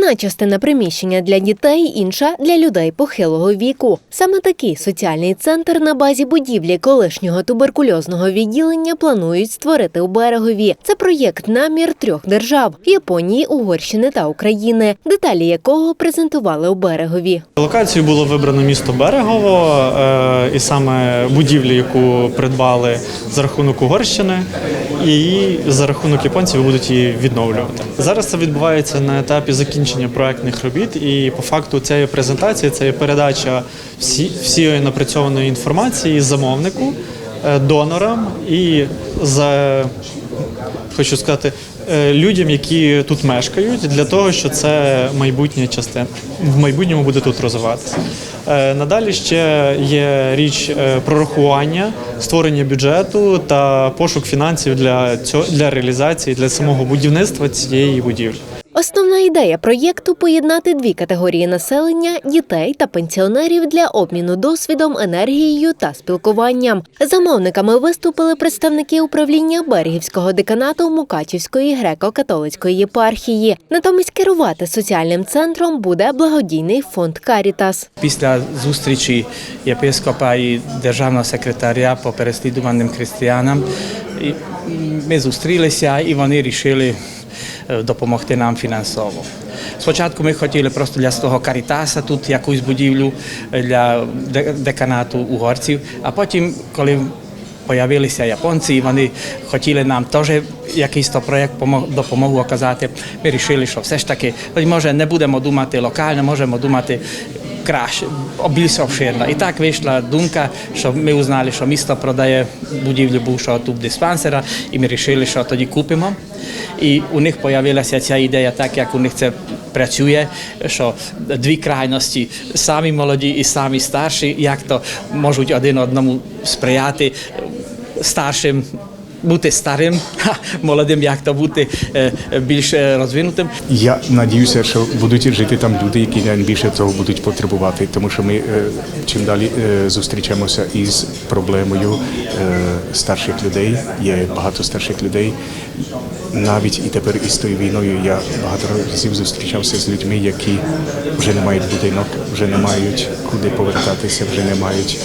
Одна частина приміщення для дітей, інша для людей похилого віку. Саме такий соціальний центр на базі будівлі колишнього туберкульозного відділення планують створити у берегові. Це проєкт намір трьох держав Японії, Угорщини та України, деталі якого презентували у берегові. Локацію було вибрано місто Берегово, е, і саме будівлю, яку придбали за рахунок Угорщини, і за рахунок японців будуть її відновлювати. Зараз це відбувається на етапі закінчення проектних робіт, і по факту цієї презентації це є передача всі, всієї напрацьованої інформації замовнику, е, донорам і за хочу сказати, е, людям, які тут мешкають, для того, що це майбутня частина в майбутньому буде тут розвиватися. Е, Надалі ще є річ прорахування, створення бюджету та пошук фінансів для цього для реалізації для самого будівництва цієї будівлі. Ідея проєкту поєднати дві категорії населення дітей та пенсіонерів для обміну досвідом, енергією та спілкуванням. Замовниками виступили представники управління Берегівського деканату Мукачівської греко-католицької єпархії. Натомість керувати соціальним центром буде благодійний фонд Карітас. Після зустрічі єпископа і державного секретаря по переслідуваним християнам ми зустрілися і вони вирішили е, допомогти нам фінансово. Спочатку ми хотіли просто для свого карітаса тут якусь будівлю е, для деканату угорців, а потім, коли Появилися японці, і вони хотіли нам теж якийсь то проєкт допомогу оказати. Ми вирішили, що все ж таки, може, не будемо думати локально, можемо думати краще, більш обширно. І так вийшла думка, що ми узнали, що місто продає будівлю бувшого тут диспансера, і ми вирішили, що тоді купимо. І у них з'явилася ця ідея, так як у них це працює, що дві крайності, самі молоді і самі старші, як то можуть один одному сприяти старшим. Бути старим, молодим, як то бути більш розвинутим. Я надіюся, що будуть жити там люди, які найбільше цього будуть потребувати, тому що ми чим далі зустрічаємося із проблемою старших людей. Є багато старших людей. Навіть і тепер із тою війною я багато разів зустрічався з людьми, які вже не мають будинок, вже не мають куди повертатися, вже не мають.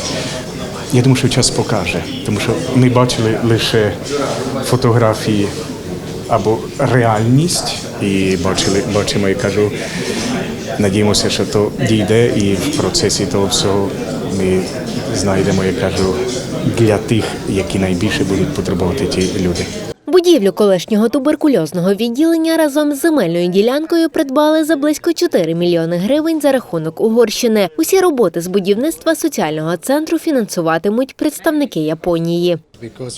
Я думаю, що час покаже, тому що ми бачили лише фотографії або реальність і бачили, бачимо, і кажу, надіємося, що то дійде, і в процесі того всього ми знайдемо, я кажу, для тих, які найбільше будуть потребувати ті люди. Будівлю колишнього туберкульозного відділення разом з земельною ділянкою придбали за близько 4 мільйони гривень за рахунок Угорщини. Усі роботи з будівництва соціального центру фінансуватимуть представники Японії.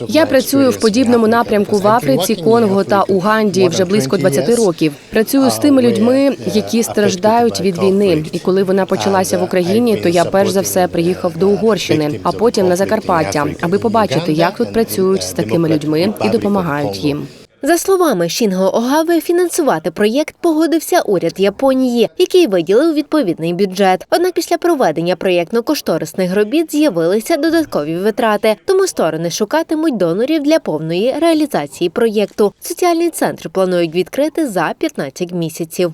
Я працюю в подібному напрямку в Африці, Конго та Уганді вже близько 20 років. Працюю з тими людьми, які страждають від війни. І коли вона почалася в Україні, то я перш за все приїхав до Угорщини, а потім на Закарпаття, аби побачити, як тут працюють з такими людьми і допомагають їм. За словами Шінго Огаве, фінансувати проєкт погодився уряд Японії, який виділив відповідний бюджет. Однак після проведення проєктно-кошторисних робіт з'явилися додаткові витрати, тому сторони шукатимуть донорів для повної реалізації проєкту. Соціальний центр планують відкрити за 15 місяців.